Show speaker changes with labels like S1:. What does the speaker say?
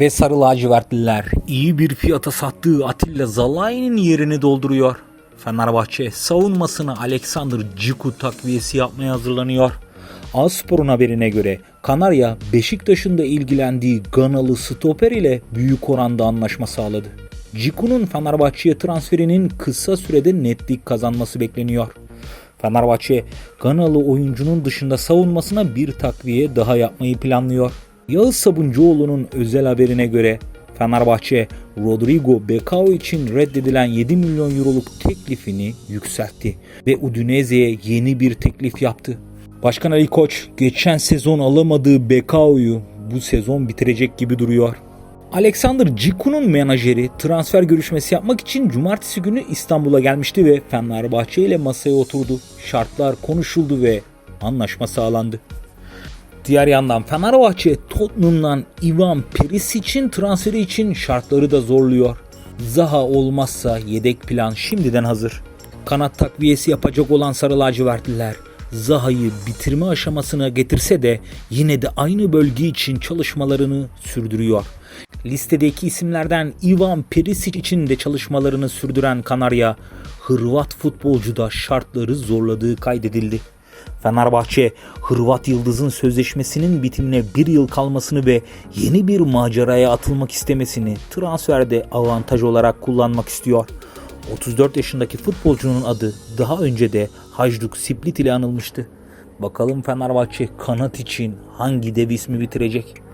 S1: Ve sarı lacivertliler iyi bir fiyata sattığı Atilla Zalai'nin yerini dolduruyor. Fenerbahçe savunmasına Alexander Ciku takviyesi yapmaya hazırlanıyor. Aspor'un haberine göre Kanarya Beşiktaş'ın da ilgilendiği Ganalı stoper ile büyük oranda anlaşma sağladı. Ciku'nun Fenerbahçe'ye transferinin kısa sürede netlik kazanması bekleniyor. Fenerbahçe Ganalı oyuncunun dışında savunmasına bir takviye daha yapmayı planlıyor. Yağız Sabuncuoğlu'nun özel haberine göre Fenerbahçe Rodrigo Becao için reddedilen 7 milyon euroluk teklifini yükseltti ve Udinese'ye yeni bir teklif yaptı. Başkan Ali Koç geçen sezon alamadığı Becao'yu bu sezon bitirecek gibi duruyor. Alexander Ciku'nun menajeri transfer görüşmesi yapmak için cumartesi günü İstanbul'a gelmişti ve Fenerbahçe ile masaya oturdu. Şartlar konuşuldu ve anlaşma sağlandı. Diğer yandan Fenerbahçe Tottenham'dan Ivan Perisic'in transferi için şartları da zorluyor. Zaha olmazsa yedek plan şimdiden hazır. Kanat takviyesi yapacak olan Sarı Lacivertliler Zaha'yı bitirme aşamasına getirse de yine de aynı bölge için çalışmalarını sürdürüyor. Listedeki isimlerden Ivan Perisic için de çalışmalarını sürdüren Kanarya, Hırvat futbolcuda şartları zorladığı kaydedildi. Fenerbahçe, Hırvat Yıldız'ın sözleşmesinin bitimine bir yıl kalmasını ve yeni bir maceraya atılmak istemesini transferde avantaj olarak kullanmak istiyor. 34 yaşındaki futbolcunun adı daha önce de Hajduk Split ile anılmıştı. Bakalım Fenerbahçe kanat için hangi dev ismi bitirecek?